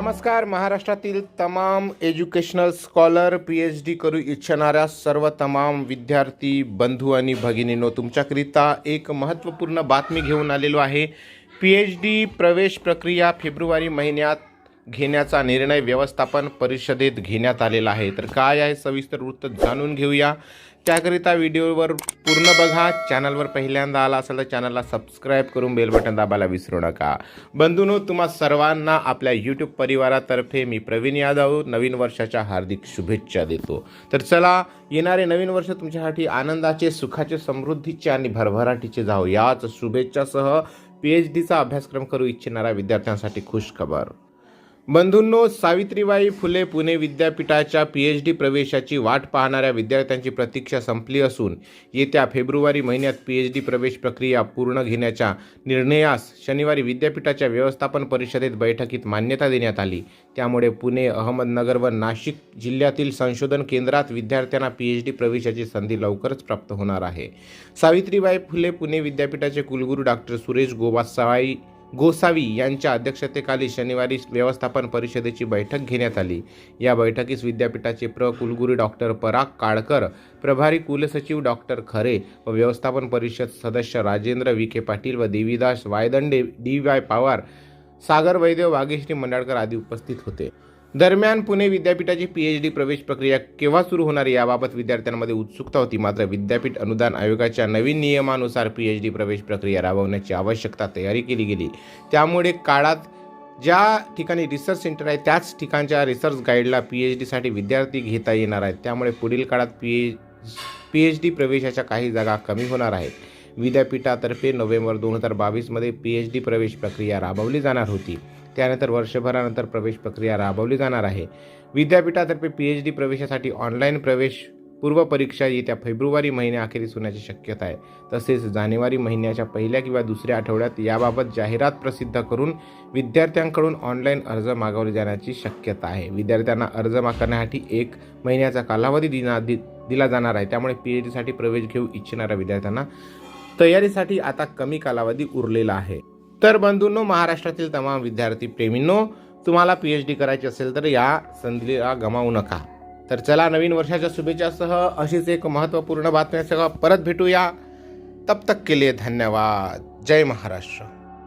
नमस्कार महाराष्ट्रातील तमाम educational scholar P H D करू इच्छिणाऱ्या सर्व तमाम विद्यार्थी बंधू आणि भगिनींनो तुमच्याकरिता एक महत्त्वपूर्ण बातमी घेऊन आलेलो आहे. पी एच डी प्रवेश प्रक्रिया फेब्रुवारी महिन्यात घेण्याचा निर्णय व्यवस्थापन परिषदेत घेण्यात आलेला आहे. तर काय आहे? सविस्तर वृत्त जाणून घेऊया. त्याकरिता व्हिडिओवर पूर्ण बघा. चॅनलवर पहिल्यांदा आला असेल तर चॅनलला सबस्क्राईब करून बेल बटन दाबायला विसरू नका. बंधूनो तुम्हा सर्वांना आपल्या यूट्यूब परिवारातर्फे मी प्रवीण यादव नवीन वर्षाच्या हार्दिक शुभेच्छा देतो. तर चला येणारे नवीन वर्ष तुमच्यासाठी आनंदाचे सुखाचे समृद्धीचे आणि भरभराटीचे जावो. याच शुभेच्छासह पी एच डीचा अभ्यासक्रम करू इच्छिणाऱ्या विद्यार्थ्यांसाठी खुश खबर बंधूंनो सावित्रीबाई फुले पुणे विद्यापीठाच्या पी एच डी प्रवेशाची वाट पाहणाऱ्या विद्यार्थ्यांची प्रतीक्षा संपली असून येत्या फेब्रुवारी महिन्यात पी एच डी प्रवेश प्रक्रिया पूर्ण घेण्याच्या निर्णयास शनिवारी विद्यापीठाच्या व्यवस्थापन परिषदेत बैठकीत मान्यता देण्यात आली. त्यामुळे पुणे अहमदनगर व नाशिक जिल्ह्यातील संशोधन केंद्रात विद्यार्थ्यांना पी एच डी प्रवेशाची संधी लवकरच प्राप्त होणार आहे. सावित्रीबाई फुले पुणे विद्यापीठाचे कुलगुरू डॉक्टर सुरेश गोवासाई गोसावी यांच्या अध्यक्षतेखाली शनिवारी व्यवस्थापन परिषदेची बैठक घेण्यात आली. या बैठकीस विद्यापीठाचे प्र कुलगुरू डॉक्टर पराग काळकर प्रभारी कुलसचिव डॉक्टर खरे व व्यवस्थापन परिषद सदस्य राजेंद्र विखे पाटील व देवीदास वायदंडे डी वाय पवार सागर वैद्य वागेश्री मंडाळकर आदी उपस्थित होते. दरम्यान पुणे विद्यापीठाची पी एच डी प्रवेश प्रक्रिया केव्हा सुरू होणार याबाबत विद्यार्थ्यांमध्ये उत्सुकता होती. मात्र विद्यापीठ अनुदान आयोगाच्या नवीन नियमानुसार पी एच डी प्रवेश प्रक्रिया राबवण्याची आवश्यकता तयारी केली गेली. त्यामुळे काळात ज्या ठिकाणी रिसर्च सेंटर आहे त्याच ठिकाणच्या रिसर्च गाईडला पी एच डीसाठी विद्यार्थी घेता येणार आहेत. त्यामुळे पुढील काळात P H P H D प्रवेशाच्या काही जागा कमी होणार आहेत. विद्यापीठातर्फे नोव्हेंबर दोन हजार बावीसमध्ये पी एच डी प्रवेश प्रक्रिया राबवली जाणार होती. त्यानंतर वर्षभरानंतर प्रवेश प्रक्रिया राबवली जाणार आहे. विद्यापीठातर्फे पी एच डी प्रवेशासाठी ऑनलाईन प्रवेश पूर्व परीक्षा येत्या फेब्रुवारी महिन्याअखेरीस होण्याची शक्यता आहे. तसेच जानेवारी महिन्याच्या पहिल्या किंवा दुसऱ्या आठवड्यात याबाबत जाहिरात प्रसिद्ध करून विद्यार्थ्यांकडून ऑनलाईन अर्ज मागवले जाण्याची शक्यता आहे. विद्यार्थ्यांना अर्ज करण्यासाठी एक महिन्याचा कालावधी दिना दि दिला जाणार आहे. त्यामुळे पी एच डीसाठी प्रवेश घेऊ इच्छिणाऱ्या विद्यार्थ्यांना तयारीसाठी आता कमी कालावधी उरलेला आहे. तर बंधूंनो महाराष्ट्रातील तमाम विद्यार्थी प्रेमींनो तुम्हाला पी एच डी करायची असेल तर या संधीला गमावू नका. तर चला नवीन वर्षाच्या शुभेच्छासह अशीच एक महत्त्वपूर्ण बातम्यासह परत भेटूया. तब तक के लिए धन्यवाद. जय महाराष्ट्र.